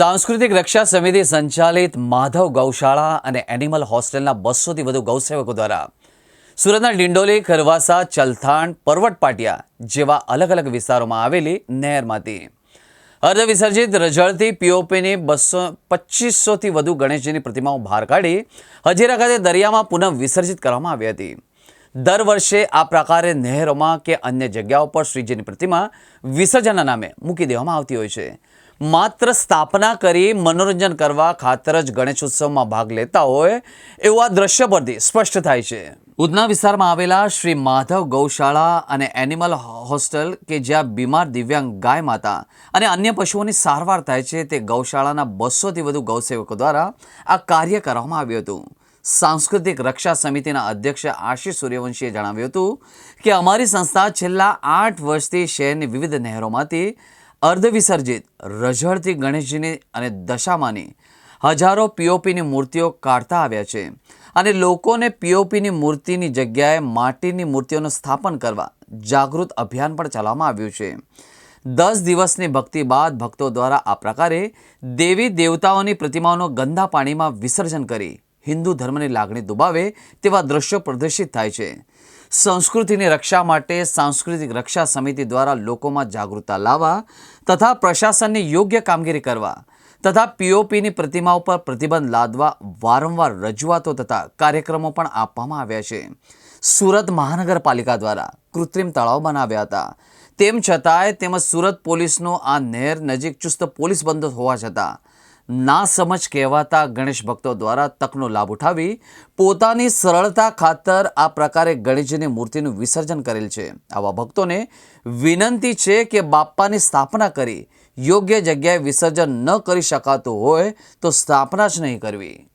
સાંસ્કૃતિક રક્ષા સમિતિ સંચાલિત માધવ ગૌશાળા અને એનિમલ હોસ્ટેલના બસોથી વધુ ગૌસેવકો દ્વારા સુરતના ડિંડોલી, ખરવાસા, ચલથાણ પરવટ પાટિયા જેવા અલગ અલગ વિસ્તારોમાં આવેલી નહેરમાંથી. અર્ધ વિસર્જિત રજળતી પીઓપીની બસો, પચીસોથી વધુ ગણેશજીની પ્રતિમાઓ બહાર કાઢી હજીરા ખાતે દરિયામાં પુનઃ વિસર્જિત કરવામાં આવી હતી. દર વર્ષે આ પ્રકારે નહેરોમાં કે અન્ય જગ્યાઓ પર શ્રીજીની પ્રતિમા વિસર્જનના નામે મૂકી દેવામાં આવતી હોય છે. માત્ર સ્થાપના કરી મનોરંજન કરવા ખાતર જ ગણેશ ઉત્સવમાં ભાગ લેતા હોય, એવું આ દ્રશ્ય પરથી સ્પષ્ટ થાય છે. ઉધના વિસ્તારમાં આવેલા શ્રી માધવ ગૌશાળા અને એનિમલ હોસ્ટેલ કે જ્યાં બીમાર દિવ્યાંગ ગાય માતા અને અન્ય પશુઓની સારવાર થાય છે, તે ગૌશાળાના બસોથી વધુ ગૌસેવકો દ્વારા આ કાર્ય કરવામાં આવ્યું હતું. સાંસ્કૃતિક રક્ષા સમિતિના અધ્યક્ષ આશીષ સૂર્યવંશીએ જણાવ્યું હતું કે અમારી સંસ્થા છેલ્લા આઠ વર્ષથી શહેરની વિવિધ નહેરોમાંથી અર્ધ વિસર્જિત રઝળતી ગણેશજીની અને દશામાની હજારો પીઓપીની મૂર્તિઓ કાઢતા આવ્યા છે અને લોકોને પીઓપીની મૂર્તિની જગ્યાએ માટીની મૂર્તિઓનું સ્થાપન કરવા જાગૃત અભિયાન પણ ચલાવવામાં આવ્યું છે. દસ દિવસની ભક્તિ બાદ ભક્તો દ્વારા આ પ્રકારે દેવી દેવતાઓની પ્રતિમાઓનું ગંદા પાણીમાં વિસર્જન કરી હિન્દુ ધર્મની લાગણી દુબાવે તેવા દ્રશ્યો પ્રદર્શિત થાય છે. સંસ્કૃતિની રક્ષા માટે સાંસ્કૃતિક રક્ષા સમિતિ દ્વારા લોકોમાં જાગૃતતા લાવવા તથા પ્રશાસનની યોગ્ય કામગીરી કરવા તથા પીઓપીની પ્રતિમા ઉપર પ્રતિબંધ લાદવા વારંવાર રજૂઆતો તથા કાર્યક્રમો પણ આપવામાં આવ્યા છે. સુરત મહાનગરપાલિકા દ્વારા કૃત્રિમ તળાવ બનાવ્યા હતા. તેમ છતાંય તેમજ સુરત પોલીસનો આ નહેર નજીક ચુસ્ત પોલીસ બંદોબસ્ત હોવા છતાં ના સમજ કહેવાતા ગણેશ ભક્તો દ્વારા તકનો લાભ ઉઠાવી પોતાની સરળતા ખાતર આ પ્રકારે ગણેશજીની મૂર્તિનું વિસર્જન કરેલ છે. આવા ભક્તોને વિનંતી છે કે બાપ્પાની સ્થાપના કરી, યોગ્ય જગ્યાએ વિસર્જન ન કરી શકાતું હોય તો સ્થાપના જ નહીં કરવી.